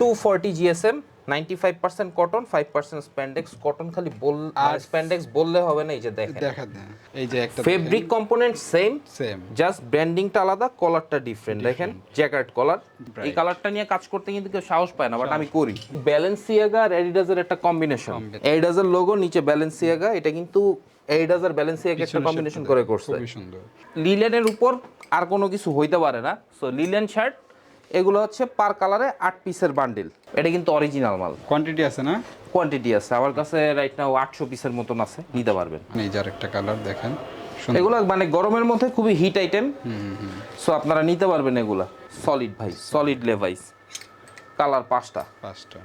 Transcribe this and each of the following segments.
Two forty GSM ninety five percent cotton five percent spandex cotton খালি বল আর spandex বললে হবে না এই যে দেখেন। দেখা এই যে একটা fabric component same same just ব্র্যান্ডিংটা আলাদা কলারটা ডিফারেন্ট দেখেন জ্যাকেট কলার এই কালারটা নিয়ে কাজ করতে কিন্তু কেউ সাহস পায় না বাট আমি করি। ব্যালেন্সিয়াগা আর এডিডাসের একটা কম্বিনেশন এডিডাসের লোগো নিচে ব্যালেন্সিয়াগা এটা কিন্তু এডিডাস আর ব্যালেন্সিয়াগা একটা কম্বিনেশন করে করছে। লিলেনের উপর আর কোনো কিছু হইতে পারে না। সো লিলেন শার্ট এগুলো হচ্ছে পার কালারে আট পিসের বান্ডিল। এটা কিন্তু অরিজিনাল মাল। কোয়ান্টিটি আছে না? কোয়ান্টিটি আছে। আমার কাছে রাইট নাও আটশো পিসের মতন আছে। নিতে পারবেন। এই যার আরেকটা কালার দেখেন। এগুলো মানে গরমের মধ্যে খুবই হিট আইটেম সো আপনারা নিতে পারবেন এগুলা। সলিড ভাই সলিড লেভাইস কালার পাঁচটা। পাঁচটা।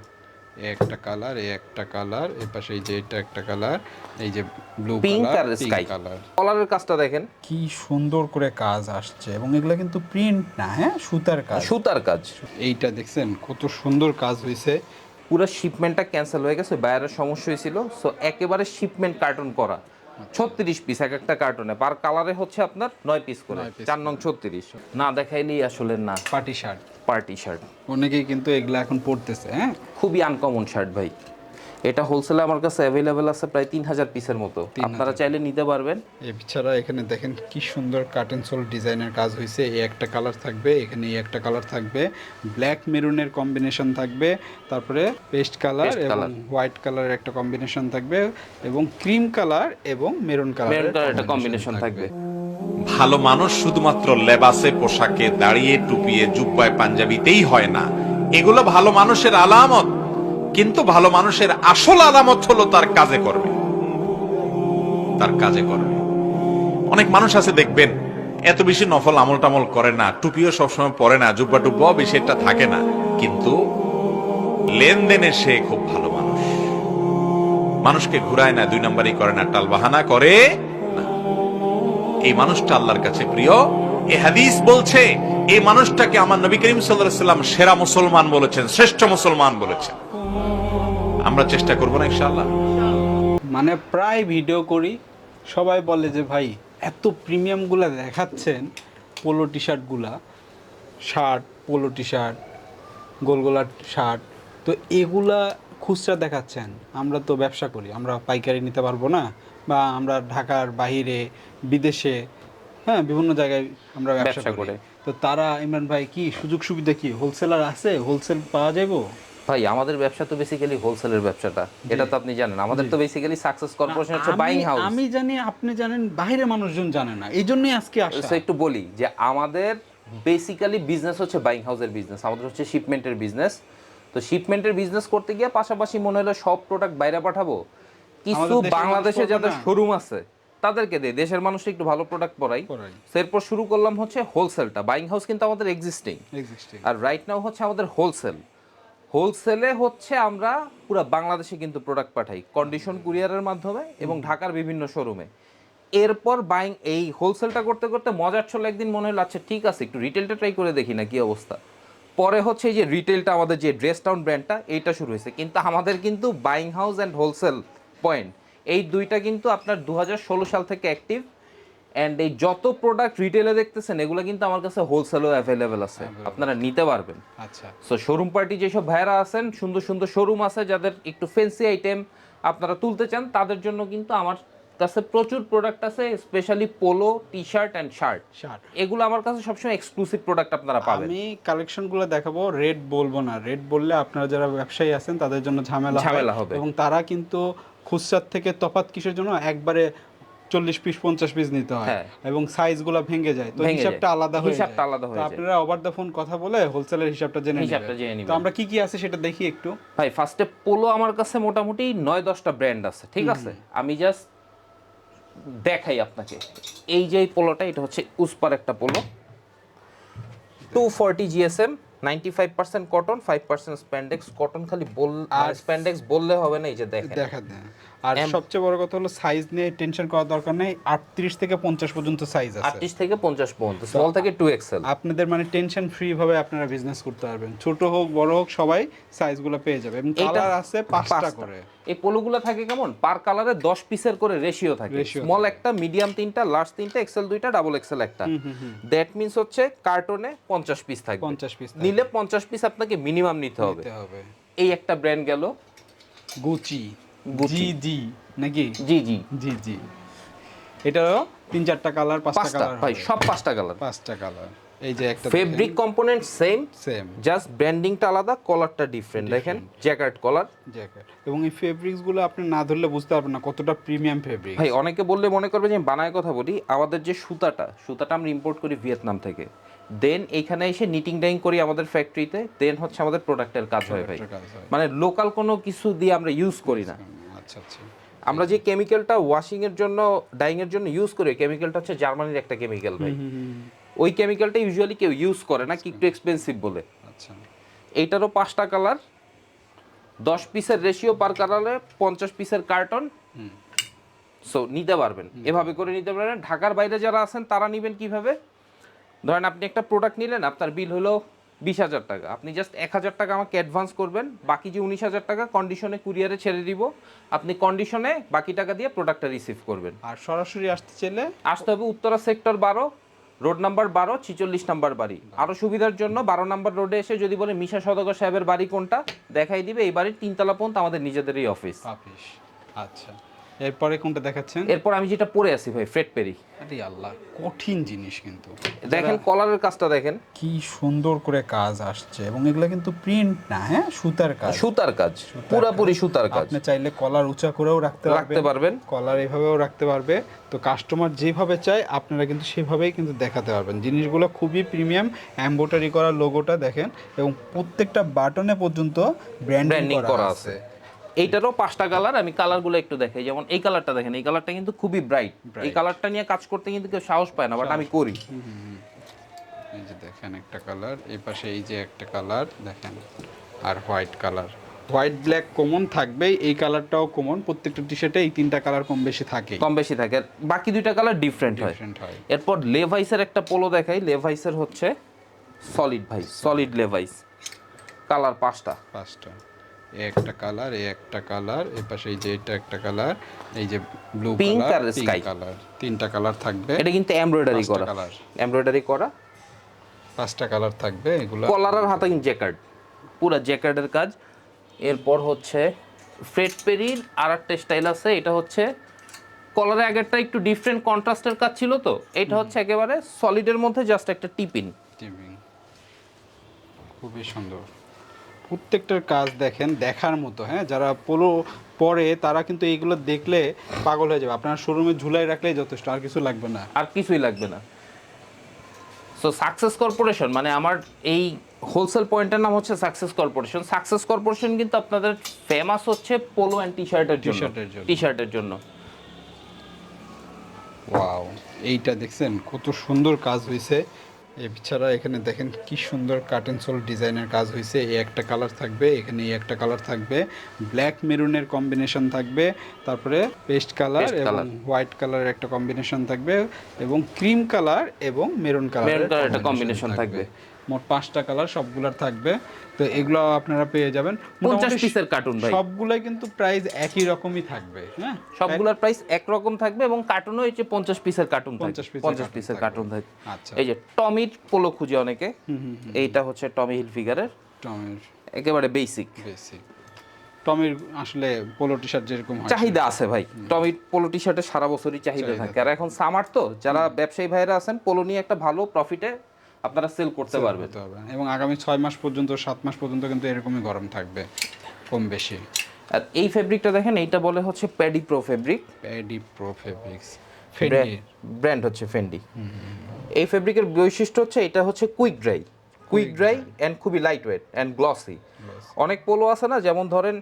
একটা কালার এই একটা কালার এই পাশে এই যে এটা একটা কালার এই যে ব্লু পিঙ্ক কালার আর স্কাই কালার কলারের কাজটা দেখেন। কি সুন্দর করে কাজ আসছে এবং এগুলো কিন্তু প্রিন্ট না হ্যাঁ? সুতার কাজ। সুতার কাজ। এইটা দেখছেন কত সুন্দর কাজ হয়েছে। পুরো শিপমেন্টটা ক্যান্সেল হয়ে গেছে বাইরের সমস্যা হয়েছিল। সো একেবারে শিপমেন্ট কার্টন করা। ছত্রিশ পিস এক একটা কার্টনে পার কালারে হচ্ছে আপনার নয় পিস করে। চার নং ছত্রিশ। না দেখাইলেই আসলে না। Party shirt. Party shirt. অনেকেই কিন্তু এগুলা এখন পড়তেছে হ্যাঁ? খুবই আনকমন শার্ট ভাই। এটা হোলসেলে আমার কাছে অ্যাভেলেবেল আছে প্রায় তিন হাজার পিসের মতো। আপনারা চাইলে নিতে পারবেন। এছাড়া এখানে দেখেন কি সুন্দর কার্টেন সোল ডিজাইনের কাজ হয়েছে এই একটা কালার থাকবে এখানে এই একটা কালার থাকবে। ব্ল্যাক মেরুনের কম্বিনেশন থাকবে তারপরে পেস্ট কালার এবং হোয়াইট কালারের একটা কম্বিনেশন থাকবে এবং ক্রিম কালার এবং মেরুন কালার মেরুন কালার একটা কম্বিনেশন থাকবে। ভালো মানুষ শুধুমাত্র লেবাসে, পোশাকে দাঁড়িয়ে টুপিয়ে জুব্বায় পাঞ্জাবিতেই হয় না। এগুলো ভালো মানুষের আলামত। কিন্তু ভালো মানুষের আসল আলামত হলো তার কাজে করবে তার কাজে করবে অনেক মানুষ আছে দেখবেন, এত বেশি নফল আমল টামল করে না, টুপিও সবসময় পরে না, জুব্বা টুব্বাও বেশি একটা থাকে না। কিন্তু লেনদেনে সে খুব ভালো মানুষ। মানুষকে ঘুরায় না, দুই নম্বরই করে না, টালবাহানা করে এই মানুষটা আল্লাহর কাছে প্রিয়। এ হাদিস বলছে, এই মানুষটাকে আমার নবী করিম সাল্লাম সেরা মুসলমান বলেছেন, শ্রেষ্ঠ মুসলমান বলেছেন। আমরা চেষ্টা করব না ইনশাআল্লাহ। মানে প্রায় ভিডিও করি, সবাই বলে যে ভাই, এত প্রিমিয়ামগুলা দেখাচ্ছেন পোলো টি শার্টগুলা শার্ট পোলো টি শার্ট গোলগোলা শার্ট তো এগুলা খুচরা দেখাচ্ছেন। আমরা তো ব্যবসা করি, আমরা পাইকারি নিতে পারব না বা আমরা ঢাকার বাহিরে বিদেশে হ্যাঁ বিভিন্ন জায়গায় আমরা ব্যবসা করি। তো তারা ইমরান ভাই কি সুযোগ সুবিধা কি? হোলসেলার আছে? হোলসেল পাওয়া যাব ভাই আমাদের ব্যবসা তো বেসিক্যালি হোলসেলের ব্যবসাটা। এটা তো আপনি জানেন। আমাদের তো বেসিক্যালি সাকসেস কর্পোরেশন হচ্ছে আমি- বাইং হাউস আমি জানি আপনি জানেন বাইরে মানুষজন জানে না। এই জন্যই আজকে আসা। সো একটু বলি যে আমাদের বেসিক্যালি বিজনেস হচ্ছে বাইং হাউসের বিজনেস আমাদের হচ্ছে শিপমেন্টের বিজনেস তো শিপমেন্টের বিজনেস করতে গিয়ে পাশাপাশি মনে হলো সব প্রোডাক্ট বাইরে পাঠাবো। কিছু বাংলাদেশে যাদের শোরুম আছে তাদেরকে দেয় দেশের মানুষকে একটু ভালো প্রোডাক্ট পরাই। পরাই। এরপর শুরু করলাম হচ্ছে হোলসেলটা বাইং হাউস কিন্তু আমাদের এক্সিস্টিং এক্সিস্টিং আর রাইট নাও হচ্ছে আমাদের হোলসেল হোলসেলে হচ্ছে আমরা পুরো বাংলাদেশে কিন্তু প্রোডাক্ট পাঠাই। কন্ডিশন কুরিয়ারের মাধ্যমে এবং ঢাকার বিভিন্ন শোরুমে এরপর বাইং এই হোলসেলটা করতে করতে মজার চলে একদিন মনে হলো আচ্ছা ঠিক আছে একটু রিটেলটা ট্রাই করে দেখি না কি অবস্থা। পরে হচ্ছে এই যে রিটেলটা আমাদের যে ড্রেস টাউন ব্র্যান্ডটা এইটা শুরু হয়েছে। কিন্তু আমাদের কিন্তু buying house and wholesale point এই দুইটা কিন্তু আপনার দু হাজার ষোলো সাল থেকে অ্যাক্টিভ অ্যান্ড এই যত প্রোডাক্ট রিটেলে দেখতেছেন এগুলো কিন্তু আমার কাছে হোলসেলও অ্যাভেলেবেল আছে। আপনারা নিতে পারবেন। আচ্ছা। সো শোরুম পার্টি যেসব ভাইরা আছেন সুন্দর সুন্দর শোরুম আছে যাদের একটু ফেন্সি আইটেম আপনারা তুলতে চান তাদের জন্য কিন্তু আমার কাছে প্রচুর প্রোডাক্ট আছে specially polo T shirt and shirt shirt এগুলো আমার কাছে সবসময় এক্সক্লুসিভ প্রোডাক্ট আপনারা পাবেন। আমি কালেকশনগুলো দেখাবো রেড বলব না। রেড বললে আপনারা যারা ব্যবসায়ী আছেন তাদের জন্য ঝামেলা ঝামেলা হবে। এবং তারা কিন্তু খুচরার থেকে তফাৎ কিসের জন্য? একবারে চল্লিশ পিস পঞ্চাশ পিস নিতে হয়। হ্যাঁ। এবং সাইজগুলো ভেঙে যায়। তো হিসাবটা আলাদা হয়ে হিসাবটা। আলাদা হয়ে আপনারা ওভার দ্য ফোন কথা বলে হোলসেলের হিসাবটা জেনে হিসাবটা জেনে নিবেন। তো আমরা কি কি আছে সেটা দেখি একটু। ভাই ফার্স্টে পোলো আমার কাছে মোটামুটি নয় দশটা ব্র্যান্ড আছে ঠিক আছে? আমি জাস্ট দেখাই আপনাকে। এই যে পোলোটা এটা হচ্ছে উসপার একটা polo two forty GSM ninety five percent cotton five percent spandex cotton খালি বল আর স্প্যান্ডেক্স বললে হবে না এই যে দেখেন। আর সবচেয়ে বড় কথা হলো সাইজ নিয়ে টেনশন করার দরকার নেই। আটত্রিশ থেকে পঞ্চাশ পর্যন্ত সাইজ আছে। আটত্রিশ থেকে পঞ্চাশ পর্যন্ত স্মল থেকে টু এক্সেল আপনাদের মানে টেনশন ফ্রি ভাবে আপনারা বিজনেস করতে পারবেন। ছোট হোক বড় হোক সবাই সাইজগুলো পেয়ে যাবে। এবং কালার আছে পাঁচটা। করে। এই পোলোগুলো থাকে কেমন? পার কালারে দশ পিসের করে রেশিও থাকে। স্মল একটা মিডিয়াম তিনটা লার্জ তিনটা এক্সেল দুইটা ডাবল এক্সেল একটা। দ্যাট মিন্স হচ্ছে কার্টনে পঞ্চাশ পিস থাকবে। পঞ্চাশ পিস নিলে পঞ্চাশ পিস আপনাকে মিনিমাম নিতে হবে। এই একটা ব্র্যান্ড গেল। গুচি। জি জি। নাকি? জি জি। জি জি। তিন চারটা কালার পাঁচটা পাঁচটা কালার ভাই সব পাঁচটা কালার। পাঁচটা কালার। এই যে একটা fabric component same same just ব্র্যান্ডিংটা আলাদা কলারটা ডিফারেন্ট দেখেন জ্যাকেট কলার জ্যাকেট এবং এই ফেব্রিক্সগুলো আপনি না ধরলে বুঝতে পারবেন না কতটা প্রিমিয়াম ফেব্রিক ভাই অনেকে বললে মনে করবে যে বানায় কথা বলি আমাদের যে সুতাটা সুতাটা আমরা ইম্পোর্ট করি ভিয়েতনাম থেকে। দেন এইখানে এসে নিটিং ডাইং করি আমাদের ফ্যাক্টরিতে দেন হচ্ছে আমাদের প্রোডাক্টের কাজ হয় ভাই। মানে লোকাল কোনো কিছু দিয়ে আমরা ইউজ করি না। আচ্ছা আচ্ছা। আমরা যে কেমিক্যালটা ওয়াশিং এর জন্য ডাইং এর জন্য ইউজ করি কেমিক্যালটা হচ্ছে জার্মানির একটা কেমিক্যাল ভাই। ওই কেমিক্যালটা ইউজুয়ালি কেউ ইউজ করে না কি একটু এক্সপেন্সিভ বলে। আচ্ছা। এইটারও পাঁচটা কালার দশ পিসের রেশিও পার কালারে পঞ্চাশ পিসের কার্টন সো নিতে পারবেন। এভাবে করে নিতে পারবেন। ঢাকার বাইরে যারা আছেন তারা নেবেন কীভাবে? ধরেন আপনি একটা প্রোডাক্ট নিলেন আপনার বিল হলো বিশ হাজার টাকা। আপনি জাস্ট এক হাজার টাকা আমাকে অ্যাডভান্স করবেন বাকি যে উনিশ হাজার টাকা কন্ডিশনে কুরিয়ারে ছেড়ে দিব আপনি কন্ডিশনে বাকি টাকা দিয়ে প্রোডাক্টটা রিসিভ করবেন। আর সরাসরি আসতে চাইলে? আসতে হবে উত্তরা সেক্টর বারো রোড নাম্বার বারো ছিচল্লিশ নাম্বার বাড়ি। আরও সুবিধার জন্য বারো নাম্বার রোডে এসে যদি বলে মিশা সদগর সাহেবের বাড়ি কোনটা? দেখাই দিবে এই বাড়ির তিনতলা পর্যন্ত আমাদের নিজেদেরই অফিস অফিস। আচ্ছা। এরপরে কোনটা দেখাচ্ছেন? এরপর আমি যেটা পরে আছি ভাই ফ্রেড পেরি আরে আল্লাহ কঠিন জিনিস কিন্তু। দেখেন কলারের কাজটা দেখেন। কি সুন্দর করে কাজ আসছে এবং এগুলো কিন্তু প্রিন্ট না হ্যাঁ? সুতার কাজ। সুতার কাজ পুরাপুরি সুতার কাজ। আপনি চাইলে কলার উঁচা করেও রাখতে রাখতে পারবেন। কলার এভাবেও রাখতে পারবে। তো কাস্টমার যেভাবে চায় আপনারা কিন্তু সেভাবেই কিন্তু দেখাতে পারবেন। জিনিসগুলো খুবই প্রিমিয়াম এমব্রয়ডারি করা লোগোটা দেখেন এবং প্রত্যেকটা বাটনে পর্যন্ত ব্র্যান্ডিং করা আছে। এইটারও পাঁচটা কালার আমি কালারগুলো একটু দেখাই। যেমন এই কালারটা দেখেন এই কালারটা কিন্তু খুবই ব্রাইট এই কালারটা নিয়ে কাজ করতে কিন্তু কেউ সাহস পায় না বাট আমি করি। এই যে দেখেন একটা কালার এই পাশে এই যে একটা কালার দেখেন। আর white colour white black common থাকবেই এই কালারটাও কমন প্রত্যেকটা টি শার্টে এই তিনটা কালার কম বেশি থাকে। কম বেশি থাকে। বাকি দুইটা কালার ডিফারেন্ট হয়। ডিফারেন্ট হয়। এরপর লেভাইসের একটা পোলো দেখাই। লেভাইসের হচ্ছে সলিড ভাই সলিড লেভাইস কালার পাঁচটা। পাঁচটা। এই একটা কালার এই একটা কালার এই পাশে এই যে এটা একটা কালার এই যে ব্লু কালার আর sky। কালার তিনটা কালার থাকবে। এটা কিন্তু এমব্রয়ডারি করা। colour। এমব্রয়ডারি করা। পাঁচটা কালার থাকবে এগুলো কলার আর হাতা জ্যাকার্ড পুরা জ্যাকার্ডের কাজ। এরপর হচ্ছে ফ্রেড পেরির আর একটা স্টাইল আছে এটা হচ্ছে কলারে আগেরটা একটু ডিফারেন্ট কন্ট্রাস্টের কাজ ছিল তো এটা হচ্ছে একেবারে সলিডের মধ্যে জাস্ট একটা টিপিন টিভিং খুবই সুন্দর। প্রত্যেকটার কাজ দেখেন দেখার মতো হ্যাঁ? যারা পোলো পরে তারা কিন্তু এইগুলো দেখলে পাগল হয়ে যাবে। আপনার শোরুমে ঝুলাই রাখলেই যথেষ্ট আর কিছু লাগবে না। আর কিছুই লাগবে না। সো সাকসেস কর্পোরেশন মানে আমার এই হোলসেল পয়েন্টের নাম হচ্ছে সাকসেস কর্পোরেশন সাকসেস কর্পোরেশন কিন্তু আপনাদের ফেমাস হচ্ছে পোলো অ্যান্ড টি শার্টের জন্য। টি শার্টের জন্য। ওয়াও এইটা দেখছেন কত সুন্দর কাজ হয়েছে এছাড়া এখানে দেখেন কি সুন্দর কাটেন সোল ডিজাইনের কাজ হয়েছে এই একটা কালার থাকবে এখানে এই একটা কালার থাকবে। ব্ল্যাক মেরুনের কম্বিনেশন থাকবে তারপরে পেস্ট কালার এবং হোয়াইট কালারের একটা কম্বিনেশন থাকবে এবং ক্রিম কালার এবং মেরুন কালারের একটা কম্বিনেশন থাকবে। মোট পাঁচটা কালার সবগুলার থাকবে। তো এগুলো আপনারা পেয়ে যাবেন। পঞ্চাশ পিসের কার্টুন ভাই। সবগুলাই কিন্তু প্রাইস একই রকমই থাকবে হ্যাঁ? সবগুলোর প্রাইস একরকম থাকবে এবং কার্টুনও এই যে পঞ্চাশ পিসের কার্টুন 50 থাকবে piece-এর পঞ্চাশ পিসের কার্টুন থাকবে আচ্ছা। এই যে টমির পোলো খুঁজে অনেকে। এইটা হচ্ছে টমি হিল ফিগারের। টমের। একেবারে বেসিক বেসিক টমির আসলে পোলো টি শার্ট যেরকম চাহিদা আছে ভাই। টমির পোলো টি শার্টের সারা বছরই চাহিদা চাহিদা থাকে। আর এখন সামার তো যারা ব্যবসায়ী ভাইরা আছেন পোলো নিয়ে একটা ভালো প্রফিটে আপনারা সেল করতে পারবেন। এবং আগামী ছয় মাস পর্যন্ত সাত মাস পর্যন্ত কিন্তু এরকমই গরম থাকবে কম বেশি। আর এই ফেব্রিকটা দেখেন এইটা বলে হচ্ছে paddy pro fabric paddy pro fabrics brand হচ্ছে ফেন্ডি এই ফেব্রিকের বৈশিষ্ট্য হচ্ছে এটা হচ্ছে quick dry quick dry and খুবই লাইট ওয়েট অ্যান্ড গ্লসি অনেক পোলো আছে না যেমন ধরেন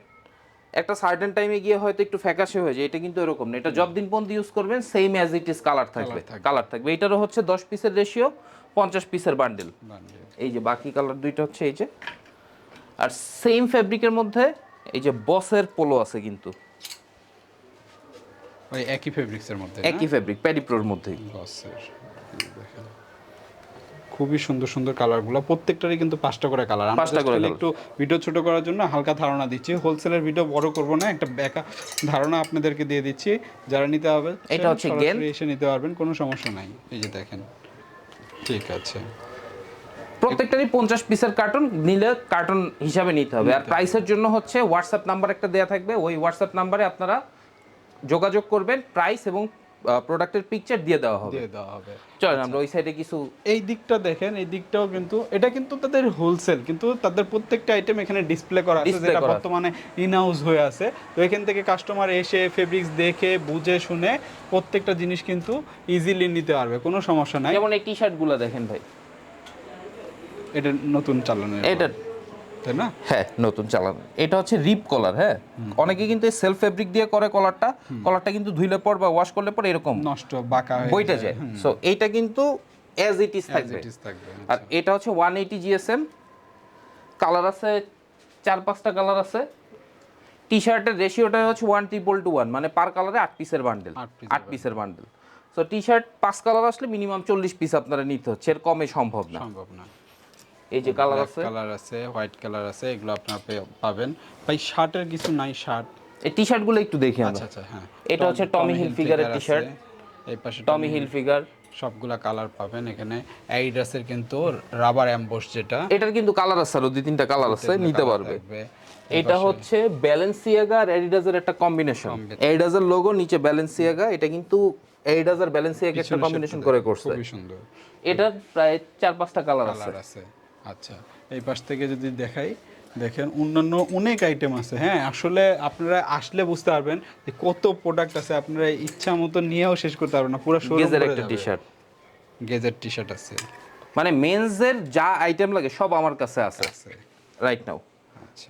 একটা সার্টেন টাইমে গিয়ে হয়তো একটু ফ্যাকাশে হয়ে যায় এটা কিন্তু এরকম না। এটা যতদিন পর্যন্ত ইউজ করবেন same as it is colour থাকবে। থাকবে। কালার থাকবে। এটারও হচ্ছে দশ পিসের রেশিও পঞ্চাশ পিসের বান্ডেল এই যে বাকি কালার দুইটা হচ্ছে এই যে। আর সেম ফেব্রিকের মধ্যে এই যে বসের পোলো আছে কিন্তু। ওই একই ফেব্রিক্সের মধ্যে একই ফেব্রিক প্যাডিপ্রোর মধ্যেই। গসের দেখেন। খুবই সুন্দর সুন্দর কালারগুলো প্রত্যেকটারই কিন্তু পাঁচটা করে কালার পাঁচটা করে একটু ভিডিও ছোট করার জন্য হালকা ধারণা দিচ্ছি। হোলসেলের ভিডিও বড় করব না একটা বেকা ধারণা আপনাদেরকে দিয়ে দিচ্ছি। যারা নিতে হবে এটা হচ্ছে। এসে নিতে পারবেন কোনো সমস্যা নাই। এই যে দেখেন। ঠিক আছে। প্রত্যেকটারই পঞ্চাশ পিসের কার্টন নিলে কার্টন হিসাবে নিতে হবে। আর প্রাইসের জন্য হচ্ছে হোয়াটসঅ্যাপ নাম্বার একটা দেওয়া থাকবে। ওই হোয়াটসঅ্যাপ নাম্বারে আপনারা যোগাযোগ করবেন প্রাইস এবং প্রোডাক্টের পিকচার দিয়ে দেওয়া হবে। দিয়ে দেওয়া হবে। চলেন আমরা ওই সাইডে কিছু এই দিকটা দেখেন এই দিকটাও কিন্তু এটা কিন্তু তাদের হোলসেল কিন্তু তাদের প্রত্যেকটা আইটেম এখানে ডিসপ্লে করা আছে যেটা বর্তমানে ইন হাউস হয়ে আছে। তো এখান থেকে কাস্টমার এসে ফেব্রিক্স দেখে বুঝে শুনে প্রত্যেকটা জিনিস কিন্তু ইজিলি নিতে পারবে কোনো সমস্যা নাই। যেমন এই টি শার্টগুলো দেখেন ভাই। এটা নতুন চালানো এটা তাই না? হ্যাঁ নতুন চালানো। এটা হচ্ছে রিপ কলার হ্যাঁ? অনেকে কিন্তু সেলফ ফেব্রিক দিয়ে করে কলারটা। কলারটা কিন্তু ধুইলে পর বা ওয়াশ করলে পর এরকম নষ্ট বাঁকা বইটা যায়। সো এইটা কিন্তু অ্যাজ ইট ইজ থাকবে। থাকবে আর এটা হচ্ছে ওয়ান এইটি জিএসএম কালার আছে চার পাঁচটা কালার আছে। টি শার্টের রেশিওটা হচ্ছে ওয়ান ট্রিপল টু ওয়ান মানে পার কালারে আট পিসের বান্ডেল আট আট পিসের বান্ডেল সো টি শার্ট পাঁচ কালার আসলে মিনিমাম চল্লিশ পিস আপনারা নিতে হচ্ছে। এর কমে সম্ভব না। সম্ভব না। এই যে কালার আছে? কালার আছে হোয়াইট কালার আছে এগুলো আপনারা পাবেন। ভাই শার্টের কিছু নাই শার্ট এই টি শার্টগুলো একটু দেখি আমরা। আচ্ছা আচ্ছা হ্যাঁ। এটা হচ্ছে টমি হিল ফিগারের আছে, টি-শার্ট। এই পাশে টমি হিল ফিগার সবগুলা কালার পাবেন এখানে। অ্যাডিডাসের কিন্তু রাবার অ্যাম্বোস যেটা। এটার কিন্তু কালার আছে আরও দুই তিনটা কালার আছে নিতে পারবে। এটা হচ্ছে ব্যালেন্সিয়াগা আর এডিডাসের একটা কম্বিনেশন। এডিডাসের লোগো নিচে ব্যালেন্সিয়াগা এটা কিন্তু এডিডাস আর ব্যালেন্সিয়াগা একটা কম্বিনেশন করে করছে। খুবই সুন্দর। এটার প্রায় চার পাঁচটা কালার আছে। আচ্ছা এই পাশ থেকে যদি দেখাই দেখেন অন্যান্য অনেক আইটেম আছে। হ্যাঁ আসলে আপনারা আসলে বুঝতে পারবেন যে কত প্রোডাক্ট আছে আপনারা ইচ্ছা মতো নিয়েও শেষ করতে পারবেন না পুরো গেজের একটা টি শার্ট গেজের টি শার্ট আছে। মানে মেন্সের যা আইটেম লাগে সব আমার কাছে আছে। আছে রাইট নাও আচ্ছা।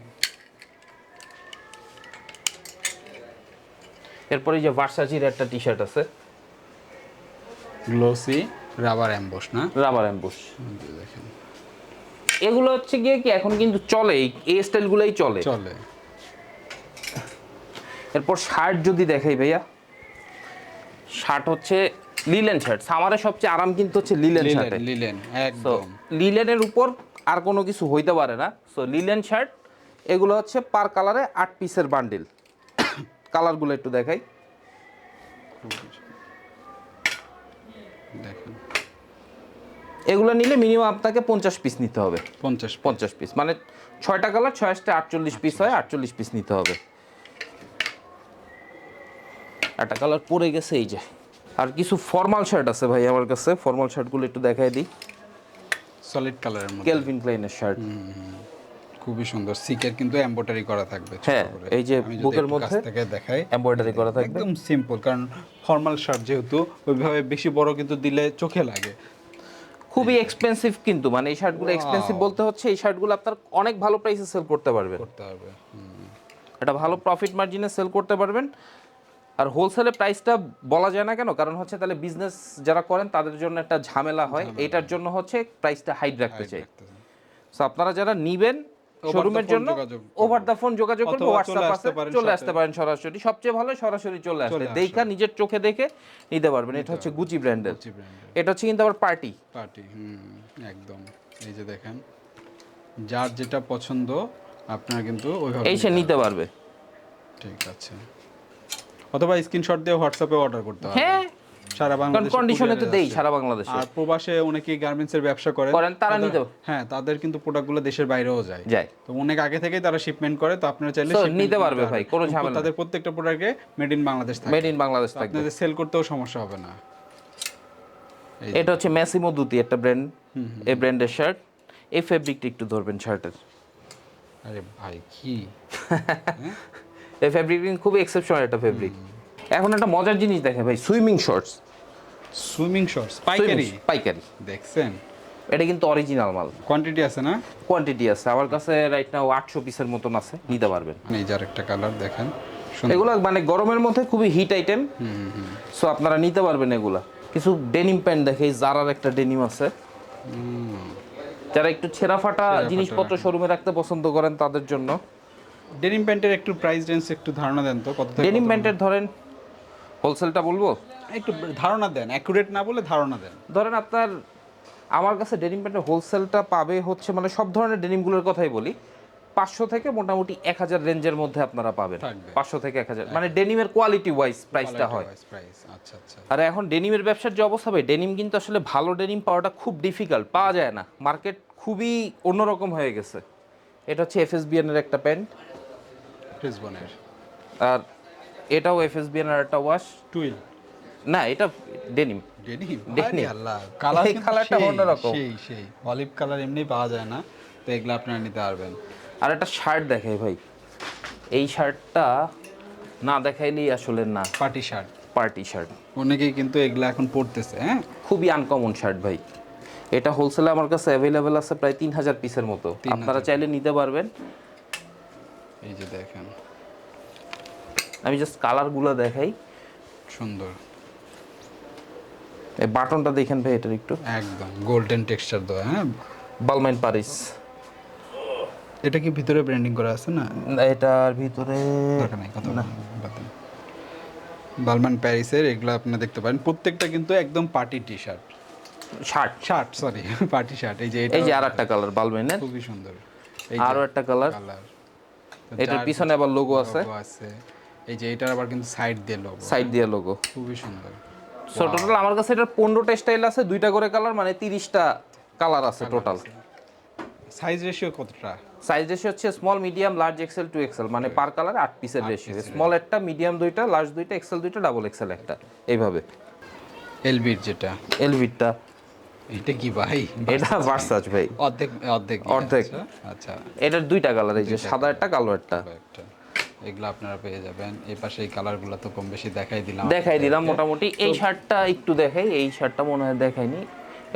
এরপরে যে ভার্সাচির একটা টি শার্ট আছে। গ্লোসি রাবার অ্যাম্বোস না? রাবার অ্যাম্বুশ দেখেন। এগুলো হচ্ছে গিয়ে কি এখন কিন্তু চলে এই- স্টাইলগুলোই চলে। চলে। এরপর শার্ট যদি দেখাই ভাইয়া শার্ট হচ্ছে লিলেন শার্ট সামারে সবচেয়ে আরাম কিন্তু হচ্ছে লিলেন লিলেন শার্টে লিলেন একদম। লিলেনের উপর আর কোনো কিছু হইতে পারে না। সো লিলেন শার্ট এগুলো হচ্ছে পার কালারে আট পিসের বান্ডিল কালারগুলো একটু দেখাই দেখেন এগুলো নিলে মিনিমাম আপনাকে পঞ্চাশ পিস নিতে হবে। পঞ্চাশ পঞ্চাশ পিস মানে ছয়টা কালার ছয়টা আটচল্লিশ পিস হয় আটচল্লিশ পিস নিতে হবে। একটা কালার পরে গেছে এই যে। আর কিছু ফর্মাল শার্ট আছে ভাই আমার কাছে। ফর্মাল শার্টগুলো একটু দেখাই দিই। সলিড কালারের মধ্যে। কেলভিন ক্লাইনের শার্ট খুবই সুন্দর। সিকের কিন্তু এমব্রয়ডারি করা থাকবে হ্যাঁ, এই যে বুকের মধ্যে থেকে দেখাই। এমব্রয়ডারি করা থাকবে। একদম সিম্পল কারণ ফর্মাল শার্ট যেহেতু ওইভাবে বেশি বড় কিন্তু দিলে চোখে লাগে। খুবই এক্সপেন্সিভ কিন্তু মানে এই শার্টগুলো এক্সপেন্সিভ বলতে হচ্ছে এই শার্টগুলো আপনার অনেক ভালো প্রাইসে সেল করতে পারবেন। করতে পারবে। এটা ভালো প্রফিট মার্জিনে সেল করতে পারবেন। আর হোলসেলে প্রাইসটা বলা যায় না কেন? কারণ হচ্ছে তাহলে বিজনেস যারা করেন তাদের জন্য একটা ঝামেলা হয়। এটার জন্য হচ্ছে প্রাইসটা হাইড রাখতে চাই। সো আপনারা যারা নিবেন শোরুমের জন্য ওভার দ্য ফোন যোগাযোগ করবে হোয়াটসঅ্যাপ আছে চলে আসতে পারেন সরাসরি। সবচেয়ে ভালো সরাসরি চলে আসতে দেখা নিজের চোখে দেখে নিতে পারবেন। এটা হচ্ছে গুচি ব্র্যান্ডের। এটা হচ্ছে কিন্তু আবার পার্টি পার্টি হুম একদম। এই যে দেখেন যার যেটা পছন্দ আপনারা কিন্তু ওইভাবে এই সে নিতে পারবে। ঠিক আছে। অথবা স্ক্রিনশট দিয়ে হোয়াটসঅ্যাপে অর্ডার করতে হবে হ্যাঁ সারা বাংলাদেশে কন্ডিশনে তো দেই সারা বাংলাদেশে। আর প্রবাসে অনেকে গার্মেন্টস এর ব্যবসা করে। করেন, তারা নিতে হ্যাঁ তাদের কিন্তু প্রোডাক্টগুলো দেশের বাইরেও যায়। যায়। তো অনেক আগে থেকেই তারা শিপমেন্ট করে তো আপনারা চাইলে নিতে পারবে ভাই, কোনো ঝামেলা তাদের প্রত্যেকটা প্রোডাক্টে মেড ইন বাংলাদেশ থাকে। মেড ইন বাংলাদেশ তো থাকবে। আপনাদের সেল করতেও সমস্যা হবে না। এটা হচ্ছে ম্যাসিমো দুতি একটা ব্র্যান্ড এই ব্র্যান্ডের শার্ট এই ফেব্রিকটা একটু ধরবেন শার্টের আরে ভাই কি? এই ফেব্রিক খুবই এক্সেপশনাল একটা ফেব্রিক এখন একটা মজার জিনিস দেখে ভাই সুইমিং শর্টস সুইমিং শর্টস পাইকারি? পাইকারি। দেখছেন? এটা কিন্তু অরিজিনাল মাল। কোয়ান্টিটি আছে না? কোয়ান্টিটি আছে। আমার কাছে রাইট নাও আটশো পিসের মতন আছে। নিতে পারবেন। এই যার একটা কালার দেখেন। এগুলো মানে গরমের মধ্যে খুবই হিট আইটেম সো আপনারা নিতে পারবেন এগুলা। কিছু ডেনিম প্যান্ট দেখে জারার একটা ডেনিম আছে। যারা একটু ছেঁড়া ফাটা জিনিসপত্র শোরুমে রাখতে পছন্দ করেন তাদের জন্য। ডেনিম প্যান্টের একটু প্রাইস রেঞ্জ একটু ধারণা দেন তো কত ডেনিম প্যান্টের ধরেন হোলসেলটা বলব? একটু ধারণা দেন অ্যাকুরেট না বলে ধারণা দেন। ধরেন আপনার আমার কাছে ডেনিম প্যান্টের হোলসেলটা পাবে হচ্ছে মানে সব ধরনের ডেনিমগুলোর কথাই বলি। পাঁচশো থেকে মোটামুটি এক হাজার রেঞ্জের মধ্যে আপনারা পাবেন। পাঁচশো থেকে এক হাজার। মানে ডেনিমের কোয়ালিটি ওয়াইজ প্রাইসটা হয়। আচ্ছা আচ্ছা। আর এখন ডেনিমের ব্যবসার যে অবস্থা ভাই ডেনিম কিন্তু আসলে ভালো ডেনিম পাওয়াটা খুব ডিফিকাল্ট পাওয়া যায় না। মার্কেট খুবই অন্যরকম হয়ে গেছে। এটা হচ্ছে এফএসবিএন এর একটা প্যান্ট আর এটাও এফএসবিএন এর একটা ওয়াশ টুইল। না এটা ডেনিম ডেনিম। আরে আল্লাহ কালার কালারটা অন্যরকম। সেই সেই। অলিভ কালার এমনি পাওয়া যায় না তো এগুলো আপনারা নিতে পারবেন। আর একটা শার্ট দেখাই ভাই। এই শার্টটা না দেখাইলেই আসলে না। পার্টি শার্ট পার্টি শার্ট অনেকেই কিন্তু এগুলো এখন পড়তেছে হ্যাঁ? খুবই আনকমন শার্ট ভাই। এটা হোলসেলে আমার কাছে অ্যাভেলেবেল আছে প্রায় তিন হাজার পিসের মতো। আপনারা চাইলে নিতে পারবেন। এই যে দেখেন। আমি জাস্ট কালারগুলো দেখাই। সুন্দর। এই বাটনটা দেখেন ভাই এটার একটু। একদম গোল্ডেন টেক্সচার দেওয়া হ্যাঁ? বালমাইন পারিস এটা কি ভিতরে ব্র্যান্ডিং করা আছে না? এটার ভিতরে দরকার নাই কথা বালমান প্যারিসের এগুলো আপনি দেখতে পারেন। প্রত্যেকটা কিন্তু একদম party T shirt shirt shirt sorry party shirt এই যে এটা এই যে আর একটা কালার বালমাইনের খুবই সুন্দর। এই আরও একটা কালার কালার এটার পিছনে আবার লোগো আছে। আছে। এই যে এটার আবার কিন্তু সাইড দিয়ে লোগো সাইড দিয়ে লোগো খুবই সুন্দর। সো টোটাল আমার কাছে এটার পনেরোটা স্টাইল আছে দুইটা করে কালার মানে তিরিশটা কালার আছে টোটাল সাইজ রেশিও কতটা? সাইজ রেশিও হচ্ছে small medium large XL two XL মানে পার কালার আট পিসের রেশিও স্মল একটা মিডিয়াম দুইটা লার্জ দুইটা এক্সেল দুইটা ডাবল এক্সেল একটা এইভাবে। এলবির যেটা। এলভিটটা এটা কি ভাই? এটা ভার্সাজ ভাই। অর্ধেক অর্ধেক অর্ধেক। আচ্ছা, আচ্ছা। এটার দুইটা কালার এই যে সাদা একটা কালো একটা। এগুলো আপনারা পেয়ে যাবেন। এই পাশে এই কালারগুলো তো কম বেশি দেখাই দিলাম দেখাই দিলাম মোটামুটি। এই শার্টটা একটু দেখাই এই শার্টটা মনে হয় দেখাইনি।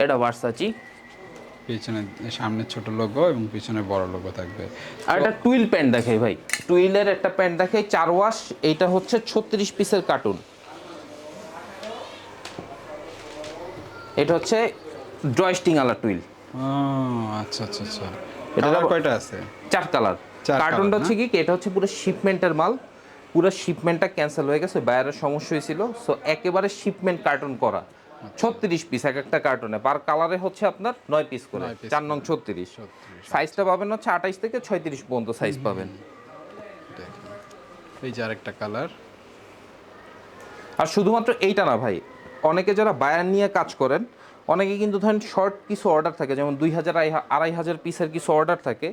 এটা ভার্সাচি পিছনে সামনে ছোট লোগো এবং পিছনে বড় লোগো থাকবে। আর একটা টুইল প্যান্ট দেখাই ভাই। টুইলের একটা প্যান্ট দেখাই চার ওয়াশ এইটা হচ্ছে ছত্রিশ পিসের কার্টুন এটা হচ্ছে জয়স্টিং আলা টুইল আচ্ছা আচ্ছা আচ্ছা। এটা কয়টা আছে? চার কালার কার্টুনটা হচ্ছে কি এটা হচ্ছে পুরো শিপমেন্টের মাল। পুরো শিপমেন্টটা ক্যান্সেল হয়ে গেছে বাইরের সমস্যা হয়েছিল। সো একেবারে শিপমেন্ট কার্টুন করা। ছত্রিশ পিস এক একটা কার্টুনে পার কালারে হচ্ছে আপনার নয় পিস করে। চার নং ছত্রিশ। সাইজটা পাবেন হচ্ছে আঠাইশ থেকে ছয়ত্রিশ পর্যন্ত সাইজ পাবেন। এই যে আরেকটা কালার আর শুধুমাত্র এইটা না ভাই অনেকে যারা বায়ার নিয়ে কাজ করেন অনেকে কিন্তু ধরেন শর্ট কিছু অর্ডার থাকে যেমন দুই হাজার আড়াই হাজার পিসের কিছু অর্ডার থাকে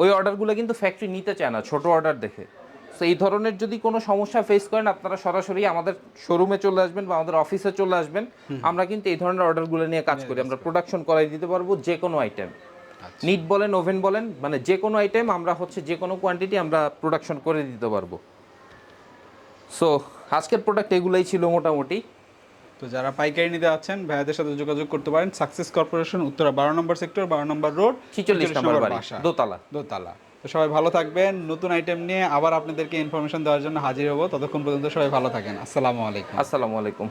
ওই অর্ডারগুলো কিন্তু ফ্যাক্টরি নিতে চায় না ছোট অর্ডার দেখে। তো এই ধরনের যদি কোনো সমস্যা ফেস করেন আপনারা সরাসরি আমাদের শোরুমে চলে আসবেন বা আমাদের অফিসে চলে আসবেন। আমরা কিন্তু এই ধরনের অর্ডারগুলো নিয়ে কাজ করি। আমরা প্রোডাকশন করাই দিতে পারব যে কোনো আইটেম আচ্ছা। নিট বলেন ওভেন বলেন মানে যে কোনো আইটেম আমরা হচ্ছে যে কোনো কোয়ান্টিটি আমরা প্রোডাকশন করে দিতে পারব। সো আজকের প্রোডাক্ট এগুলোই ছিল মোটামুটি। তো যারা পাইকারি নিতে আছেন ভাইয়াদের সাথে যোগাযোগ করতে পারেন। সাকসেস কর্পোরেশন উত্তরা বারো নম্বর সেক্টর বারো নম্বর রোড ছিচল্লিশ নম্বর বাসা। দোতলা। দোতলা। তো সবাই ভালো থাকবেন। নতুন আইটেম নিয়ে আবার আপনাদেরকে ইনফরমেশন দেওয়ার জন্য হাজির হব। ততক্ষণ পর্যন্ত সবাই ভালো থাকেন। আসসালামু আলাইকুম। আসসালামু আলাইকুম।